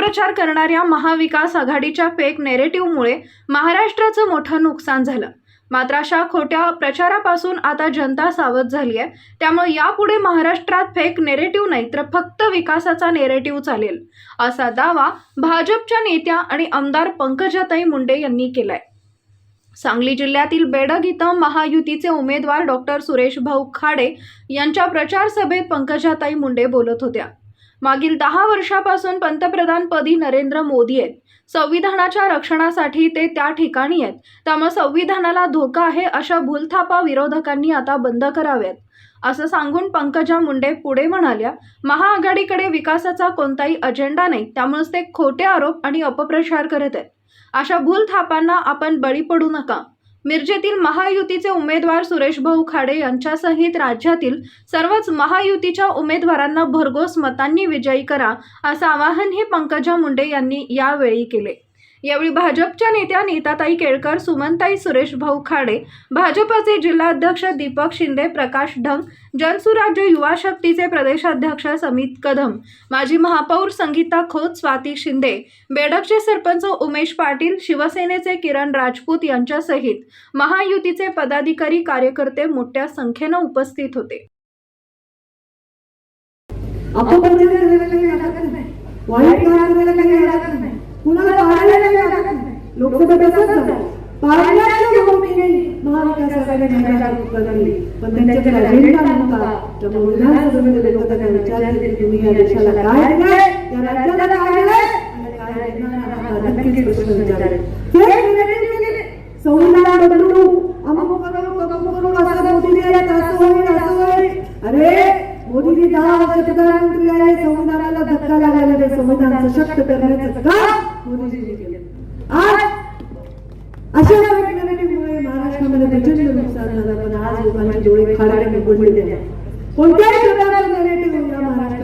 अपप्रचार करणाऱ्या महाविकास आघाडीच्या फेक नेरेटिव्हमुळे महाराष्ट्राचं मोठं नुकसान झालं. मात्र अशा खोट्या प्रचारापासून आता जनता सावध झाली आहे. त्यामुळे यापुढे महाराष्ट्रात फेक नेरेटिव्ह नाही तर फक्त विकासाचा नेरेटिव्ह चालेल असा दावा भाजपच्या नेत्या आणि आमदार पंकजाताई मुंडे यांनी केलाय. सांगली जिल्ह्यातील बेडग इथं महायुतीचे उमेदवार डॉक्टर सुरेश भाऊ खाडे यांच्या प्रचार सभेत पंकजाताई मुंडे बोलत होत्या. मागील दहा वर्षापासून पंतप्रधानपदी नरेंद्र मोदी आहेत. संविधानाच्या रक्षणासाठी ते त्या ठिकाणी आहेत. त्यामुळे संविधानाला धोका आहे अशा भूलथापा विरोधकांनी आता बंद कराव्यात. असं सांगून पंकजा मुंडे पुढे म्हणाल्या महाआघाडीकडे विकासाचा कोणताही अजेंडा नाही त्यामुळेच ते खोटे आरोप आणि अपप्रचार करत आहेत. अशा भूलथापांना आपण बळी पडू नका. मिरजेतील महायुतीचे उमेदवार सुरेश भाऊ खाडे यांच्यासहित राज्यातील सर्वच महायुतीच्या उमेदवारांना भरघोस मतांनी विजयी करा असं आवाहनही पंकजा मुंडे यांनी यावेळी केले. यावेळी भाजपच्या नेत्या नीताताई केळकर सुमनताई सुरेश भाऊ खाडे भाजपचे जिल्हाध्यक्ष दीपक शिंदे प्रकाश ढंग जनसुराज्य युवा शक्तीचे प्रदेशाध्यक्ष समित कदम माजी महापौर संगीता खोत स्वाती शिंदे बेडकचे सरपंच उमेश पाटील शिवसेनेचे किरण राजपूत यांच्यासहित महायुतीचे पदाधिकारी कार्यकर्ते मोठ्या संख्येनं उपस्थित होते अपप्रचार करायला काही हरकत नाही वाईट काम करायला काही हरकत नाही कुणाला पाडायला काही हरकत नाही लोकसभेत असंच झालं. महाविकास आघाडी पण त्यांच्याकडे अजेंडा नव्हता. त्यामुळे विधानसभेमध्ये लोक त्यांना विचारले की तुम्ही या देशाला काय दिलंय या राज्याला काय दिलंय नक्कीच प्रश्न विचारले. संविधान बदलू. अमुक करू करू असं असं होईल असं होईल. अरे मोदीजी दहा वर्ष प्रधानमंत्री आहे संविधानाला धक्का लागायला ते संविधान सशक्त करण्याचं काम मोदीजींनी केलं आज अशा मुळे महाराष्ट्रामध्ये प्रचंड नुकसान झालं पण आज लोकांचे डोळे उघडलेले आहेत कोणत्याही या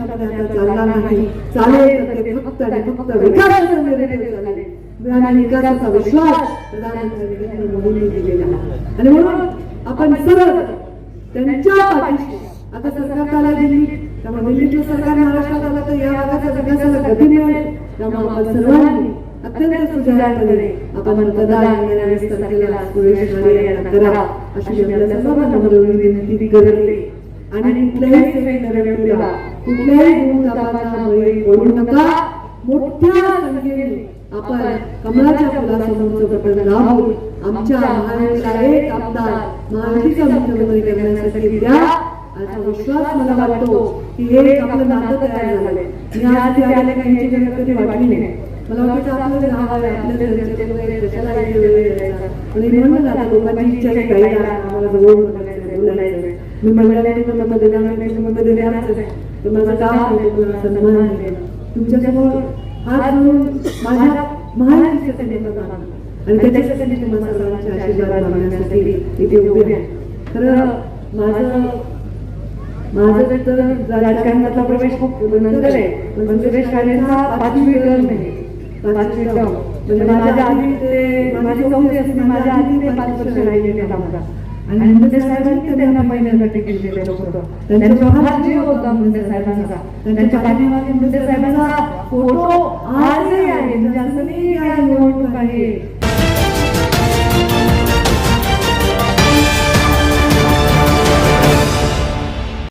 आता नाही. चालेल तर फक्त आणि फक्त चालेल आणि विकासाचा विश्वास प्रधानमंत्री नरेंद्र मोदींनी दिलेला आणि म्हणून आपण सरळ त्यांच्या पाठीशी आता सरकार चालू दिल्ली त्यामुळे दिल्लीचं सरकार महाराष्ट्रात आलं तर या भागाच्या विकासाला गती मिळेल. त्यामुळे आपण सर्वांनी अत्यंत सुधारणा आपण मतदान करा. अशी आपल्या सर्वांना विनंती करते आणि कुठल्याही सेवेत कुठल्याही नका. मोठ्या संख्येने आपण फुलासमोरचं आमच्या महाराष्ट्राला एक आमदार महायुतीचा मुख्यमंत्री करण्यासाठी द्या असा विश्वास मला वाटतो की हे आपलं नातं तयार झालंय. मी आज आले वाटली नाही. मला वाटतं आपलं नाव घरचे कशाला पण आता लोकांची इच्छा आहे काही आम्हाला जवळ बोलायचं मी मंडळाने मला नाही आहे. तर माझं काम आहे म्हणजे सन्मान आहे तुमच्यासमोर हात माझ्या महाराष्ट्राचे आणि त्याच्यासाठी तुम्हाला सर्वांचे आशीर्वाद मागण्यासाठी इथे उभे आहे. खरं माझं माझं तर राजकारणातला प्रवेश खूप नंतर आहे. पण सुरेश खाडेचा पाचवी नाही पाचवी म्हणजे माझ्या आधी ते माझी चौथी असते म्हणजे माझ्या आधी ते पाच वर्ष राहिलेले आमदार आणि मुंडे साहेबांनी त्यांना पहिल्यांदा तिकीट दिलेलं होतं. त्यांच्या हात जीव होता मुंडे साहेबांचा त्यांच्या पाठीमागे मुंडे साहेबांचा फोटो आजही आहे. म्हणजे असं नाही काय निवडणूक आहे.